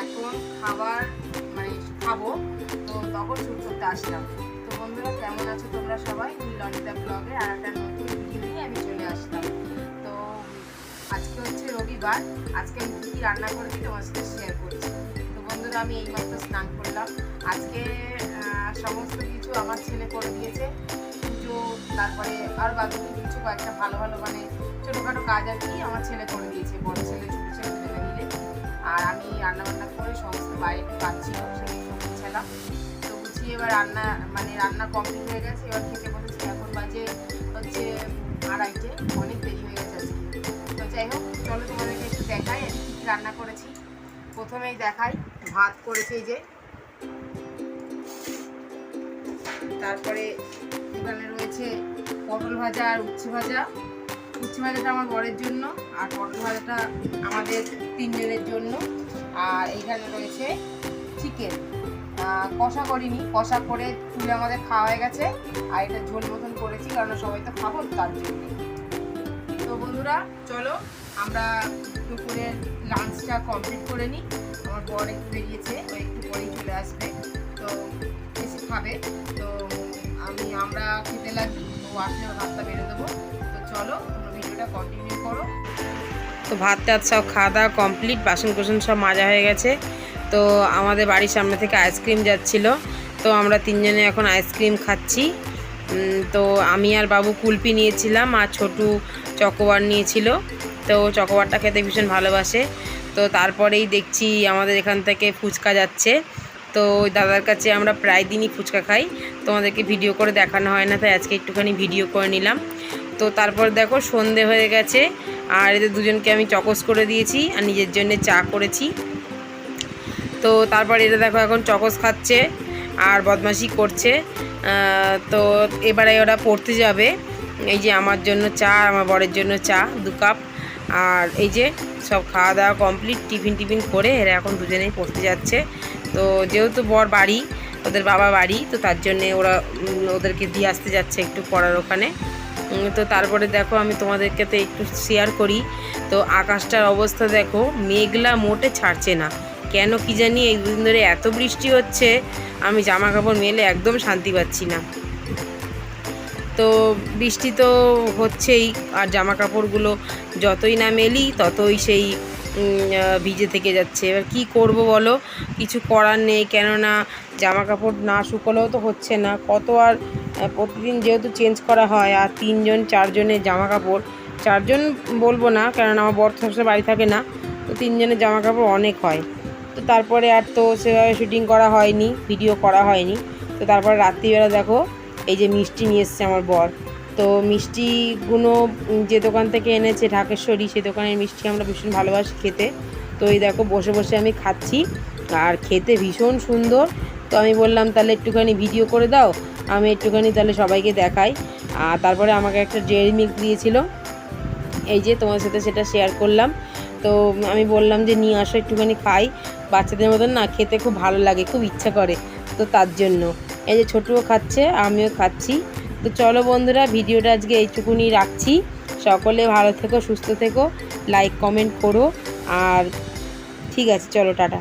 যখন খাবার মানে খাব। তো তখন শুট করতে আসলাম। তো বন্ধুরা, কেমন আছো তোমরা সবাই? ললিতা ব্লগে আর একটা নতুন ভিডিও নিয়ে আমি চলে আসলাম। তো আজকে হচ্ছে রবিবার। আজকে আমি কী রান্না করেছি তোমার সাথে শেয়ার করছি। তো বন্ধুরা, আমি এইমাত্র স্নান করলাম। আজকে সমস্ত কিছু আমার ছেলে করে দিয়েছে। পুজো, তারপরে আর বাকি কিছু, কয়েকটা ভালো ভালো মানে ছোটোখাটো কাজ আর কি আমার ছেলে করে দিয়েছে। বড় ছেলে, ছোটো ছেলে। আর আমি রান্না বান্না করে, সমস্ত বাইরে পাচ্ছি গুছালাম তো গুছিয়ে এবার রান্না মানে রান্না কমপ্লিট হয়ে গেছে, এবার খেতে বসেছি। এখন বাজে হচ্ছে আড়াইটে, অনেক দেরি হয়ে গেছে আজকে। তো যাই হোক, চলো তোমাদেরকে একটু দেখাই আমি কী রান্না করেছি। প্রথমেই দেখাই, ভাত করেছি যে। তারপরে এখানে রয়েছে পটল ভাজা আর উচ্ছে ভাজা। উচ্ছে ভাজাটা আমার বরের জন্য আর পটল ভাজাটা আমাদের তিনজনের জন্য। আর এইখানে রয়েছে চিকেন কষা করিনি, কষা করে তুলে আমাদের খাওয়া হয়ে গেছে। আর এটা ঝোল মতন করেছি, কারণ সবাই তো খাব তার জন্য। তো বন্ধুরা, চলো আমরা দুপুরের লাঞ্চটা কমপ্লিট করে নিই। আমার বর একটু বেরিয়েছে, ও একটু পরেই চলে আসবে। তো এসে খাবে। তো আমি, আমরা খেতে লাগি, ও আসলে ভাতটা বেড়ে দেবো। তো চলো তো ভাত টাত সব খাওয়া দাওয়া কমপ্লিট বাসন কোসন সব মাজা হয়ে গেছে। তো আমাদের বাড়ির সামনে থেকে আইসক্রিম যাচ্ছিল। তো আমরা তিনজনে এখন আইসক্রিম খাচ্ছি। তো আমি আর বাবু কুলপি নিয়েছিলাম আর ছোটু চকোবার নিয়েছিল। তো চকোবারটা খেতে ভীষণ ভালোবাসে। তো তারপরেই দেখছি আমাদের এখান থেকে ফুচকা যাচ্ছে। তো দাদার কাছে আমরা প্রায় দিনই ফুচকা খাই। তোমাদেরকে ভিডিও করে দেখানো হয় না, তাই আজকে একটুখানি ভিডিও করে নিলাম। তো তারপর দেখো সন্ধে হয়ে গেছে, আর এদের দুজনকে আমি চকস করে দিয়েছি, আর নিজের জন্য চা করেছি। তো তারপর এটা দেখো এখন চকস খাচ্ছে, আর বদমাশি করছে। তো এবারে ওরা পড়তে যাবে, এই যে আমার জন্য চা আমার বরের জন্য চা, দু কাপ। আর এই যে সব খাওয়া দাওয়া কমপ্লিট, টিফিন টিফিন করে এরা এখন দুজনেই পড়তে যাচ্ছে। তো যেহেতু বর বাড়ি, ওদের বাবা বাড়ি, তো তার জন্যে ওরা ওদেরকে দিয়ে আসতে যাচ্ছে একটু পড়ার ওখানে। তো তারপরে দেখো আমি তোমাদেরকে তো একটু শেয়ার করি। তো আকাশটার অবস্থা দেখো, মেঘলা মোটে ছাড়ছে না। কেন কি জানি এই দুদিন ধরে এত বৃষ্টি হচ্ছে, আমি জামা কাপড় মেলে একদম শান্তি পাচ্ছি না। তো বৃষ্টি তো হচ্ছেই, আর জামা কাপড়গুলো যতই না মেলি, ততই সেই ভিজে থেকে যাচ্ছে। এবার কি করব বলো? কিছু করার নেই, কেননা জামা কাপড় না শুকোলেও তো হচ্ছে না। কত আর প্রতিদিন যেহেতু চেঞ্জ করা হয় আর তিনজন, চারজনের জামা কাপড় চারজন বলব না কেননা আমার বর সবসময় বাড়ি থাকে না, তো তিনজনের জামা কাপড় অনেক হয়। তো তারপরে আর তো সেভাবে শুটিং করা হয়নি ভিডিও করা হয়নি। তো তারপর রাত্রিবেলা দেখো, এই যে মিষ্টি নিয়ে এসছে আমার বর। তো মিষ্টিগুলো যে দোকান থেকে এনেছে ঢাকেশ্বরী সেই দোকানের মিষ্টি আমরা ভীষণ ভালোবাসি খেতে। তো এই দেখো, বসে বসে আমি খাচ্ছি, আর খেতে ভীষণ সুন্দর। তো আমি বললাম, তাহলে একটুখানি ভিডিও করে দাও আমি একটুখানি তাহলে সবাইকে দেখাই। আর তারপরে আমাকে একটা ডেয়ারি মিল্ক দিয়েছিল। এই যে তোমার সাথে সেটা শেয়ার করলাম। তো আমি বললাম যে নিয়ে আসো, একটুখানি খাই। বাচ্চাদের মতন না খেতে খুব ভালো লাগে, খুব ইচ্ছা করে। তো তার জন্য। এই যে ছোটুও খাচ্ছে, আমিও খাচ্ছি। তো চলো বন্ধুরা, ভিডিওটা আজকে এইটুকুনি রাখছি। সকলে ভালো থেকো, সুস্থ থেকো। লাইক কমেন্ট করো। আর ঠিক আছে, চলো, টাটা।